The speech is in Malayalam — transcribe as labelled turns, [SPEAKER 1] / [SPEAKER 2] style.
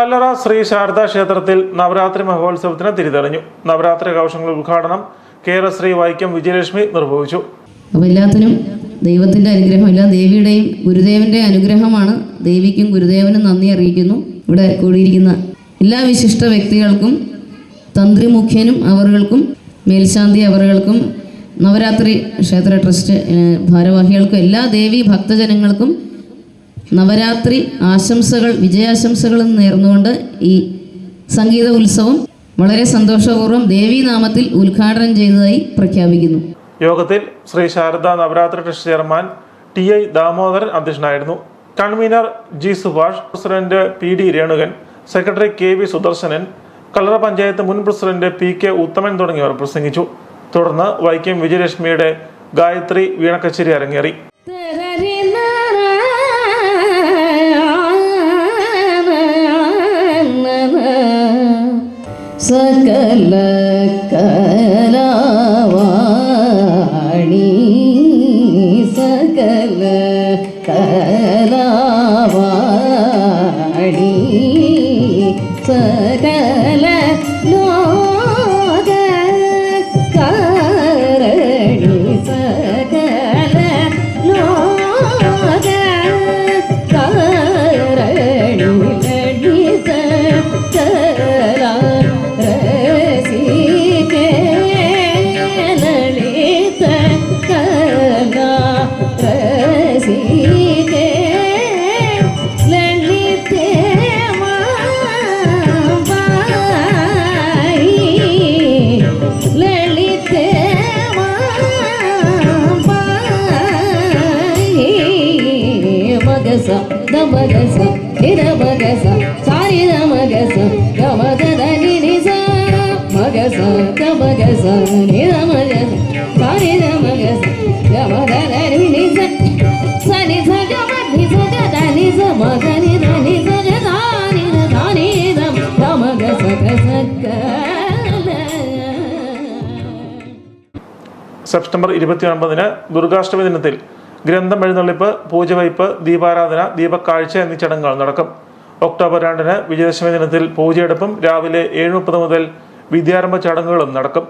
[SPEAKER 1] കല്ലറ ശ്രീ ശാരദാ ക്ഷേത്രത്തിൽ നവരാത്രി മഹോത്സവത്തിന് തിരിതെളിഞ്ഞു. നവരാത്രി ആഘോഷങ്ങളുടെ ഉദ്ഘാടനം കേരശ്രീ വൈക്കം വിജയലക്ഷ്മി നിർവഹിച്ചു.
[SPEAKER 2] അപ്പോൾ എല്ലാത്തിനും ദൈവത്തിന്റെ അനുഗ്രഹം എല്ലാ ദേവിയുടെയും ഗുരുദേവന്റെ അനുഗ്രഹമാണ് ദേവിക്കും ഗുരുദേവനും നന്ദി അറിയിക്കുന്നു. ഇവിടെ കൂടിയിരിക്കുന്ന എല്ലാ വിശിഷ്ട വ്യക്തികൾക്കും തന്ത്രി മുഖ്യനും അവറുകൾക്കും മേൽശാന്തി അവറുകൾക്കും നവരാത്രി ക്ഷേത്ര ട്രസ്റ്റ് ഭാരവാഹികൾക്കും എല്ലാ ദേവി ഭക്തജനങ്ങൾക്കും നവരാത്രി ആശംസകൾ വിജയാശംസകളും നേർന്നുകൊണ്ട് ഈ സംഗീത ഉത്സവം വളരെ സന്തോഷപൂർവം ദേവീനാമത്തിൽ ഉദ്ഘാടനം ചെയ്തതായി പ്രഖ്യാപിക്കുന്നു.
[SPEAKER 1] യോഗത്തിൽ Shri Sharada Navaratri trust chairman T I Damodaran അധ്യക്ഷനായിരുന്നു. Convener G Subhash president P D Renukan secretary K V Sudarshanan Kallara panchayat മുൻ പ്രസിഡന്റ് പി കെ ഉത്തമൻ തുടങ്ങിയവർ പ്രസംഗിച്ചു. തുടർന്ന് വൈക്കം വിജയലക്ഷ്മിയുടെ ഗായത്രി വീണക്കച്ചേരി അരങ്ങേറി.
[SPEAKER 2] കലാവാണി സകല കലാവാണി സകല മഗസ ദമഗസ ഇരമഗസ സാരി ദമഗസ ഗമദ നിനിസ മഗസ ദമഗസ നിരമഗസ സാരി ദമഗസ ഗമദ നിനിസ സനി സ ഗമ നിസ ഗദ നിസ മഗ നിര നിസ ഗദ നിര ധാനി ദം ഗമഗസ ഗസ
[SPEAKER 1] സെപ്റ്റംബർ ദുർഗാഷ്ടമി ദിനത്തിൽ ഗ്രന്ഥം എഴുന്നള്ളിപ്പ് പൂജവയ്പ് ദീപാരാധന ദീപക്കാഴ്ച എന്നീ ചടങ്ങുകൾ നടക്കും. ഒക്ടോബർ രണ്ടിന് വിജയദശമി ദിനത്തിൽ പൂജയെടുപ്പും രാവിലെ ഏഴ് മുപ്പത് മുതൽ വിദ്യാരംഭ ചടങ്ങുകളും നടക്കും.